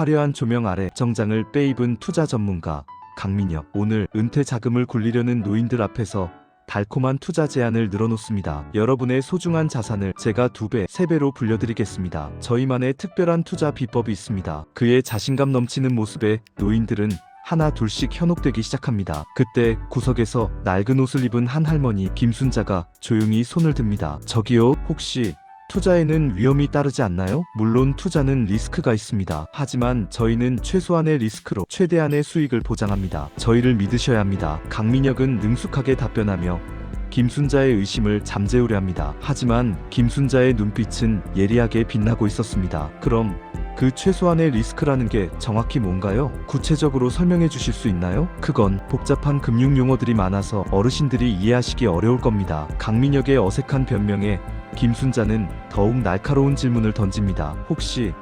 화려한 조명 아래 정장을 빼입은 투자 전문가 강민혁 오늘 은퇴 자금을 굴리려는 노인들 앞에서 달콤한 투자 제안을 늘어놓습니다. 여러분의 소중한 자산을 제가 두 배, 세 배로 불려드리겠습니다. 저희만의 특별한 투자 비법이 있습니다. 그의 자신감 넘치는 모습에 노인들은 하나 둘씩 현혹되기 시작합니다. 그때 구석에서 낡은 옷을 입은 한 할머니 김순자가 조용히 손을 듭니다. 저기요, 혹시 투자에는 위험이 따르지 않나요? 물론 투자는 리스크가 있습니다. 하지만 저희는 최소한의 리스크로 최대한의 수익을 보장합니다. 저희를 믿으셔야 합니다. 강민혁은 능숙하게 답변하며 김순자의 의심을 잠재우려 합니다. 하지만 김순자의 눈빛은 예리하게 빛나고 있었습니다. 그럼 그 최소한의 리스크라는 게 정확히 뭔가요? 구체적으로 설명해 주실 수 있나요? 그건 복잡한 금융 용어들이 많아서 어르신들이 이해하시기 어려울 겁니다. 강민혁의 어색한 변명에 김순자는 더욱 날카로운 질문을 던집니다. 혹시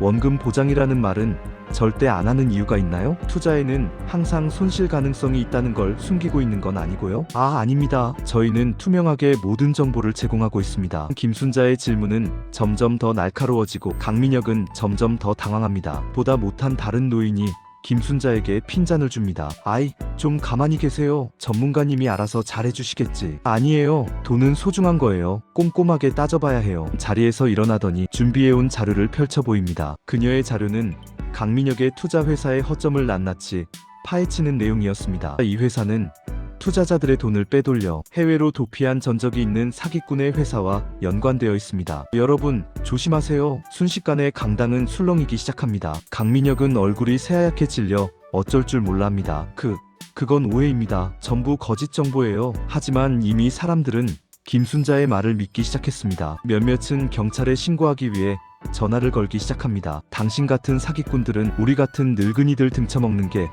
원금 보장이라는 말은 절대 안 하는 이유가 있나요? 투자에는 항상 손실 가능성이 있다는 걸 숨기고 있는 건 아니고요. 아, 아닙니다. 저희는 투명하게 모든 정보를 제공하고 있습니다. 김순자의 질문은 점점 더 날카로워지고 강민혁은 점점 더 당황합니다. 보다 못한 다른 노인이 김순자에게 핀잔을 줍니다. 아이, 좀 가만히 계세요. 전문가님이 알아서 잘해주시겠지. 아니에요. 돈은 소중한 거예요. 꼼꼼하게 따져봐야 해요. 자리에서 일어나더니 준비해온 자료를 펼쳐 보입니다. 그녀의 자료는 강민혁의 투자 회사의 허점을 낱낱이 파헤치는 내용이었습니다. 이 회사는 투자자들의 돈을 빼돌려 해외로 도피한 전적이 있는 사기꾼의 회사와 연관되어 있습니다. 여러분, 조심하세요. 순식간에 강당은 술렁이기 시작합니다. 강민혁은 얼굴이 새하얗게 질려 어쩔 줄 몰라 합니다. 그, 그건 오해입니다. 전부 거짓 정보예요. 하지만 이미 사람들은 김순자의 말을 믿기 시작했습니다. 몇몇은 경찰에 신고하기 위해 전화를 걸기 시작합니다. 당신 같은 사기꾼들은 우리 같은 늙은이들 등쳐먹는 게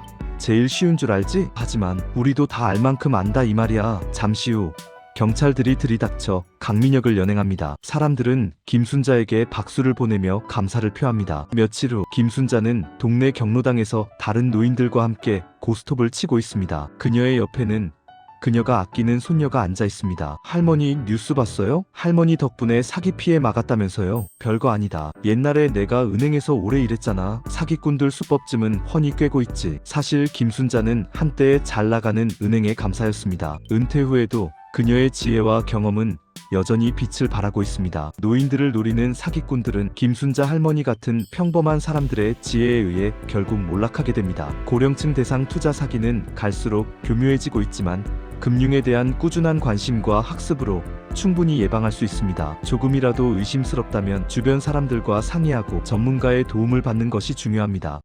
제일 쉬운 줄 알지? 하지만 우리도 다 알 만큼 안다 이 말이야. 잠시 후 경찰들이 들이닥쳐 강민혁을 연행합니다. 사람들은 김순자에게 박수를 보내며 감사를 표합니다. 며칠 후 김순자는 동네 경로당에서 다른 노인들과 함께 고스톱을 치고 있습니다. 그녀의 옆에는 그녀가 아끼는 손녀가 앉아 있습니다. 할머니 뉴스 봤어요? 할머니 덕분에 사기 피해 막았다면서요? 별거 아니다. 옛날에 내가 은행에서 오래 일했잖아. 사기꾼들 수법쯤은 훤히 꿰고 있지. 사실 김순자는 한때 잘 나가는 은행의 감사였습니다. 은퇴 후에도 그녀의 지혜와 경험은 여전히 빛을 발하고 있습니다. 노인들을 노리는 사기꾼들은 김순자 할머니 같은 평범한 사람들의 지혜에 의해 결국 몰락하게 됩니다. 고령층 대상 투자 사기는 갈수록 교묘해지고 있지만 금융에 대한 꾸준한 관심과 학습으로 충분히 예방할 수 있습니다. 조금이라도 의심스럽다면 주변 사람들과 상의하고 전문가의 도움을 받는 것이 중요합니다.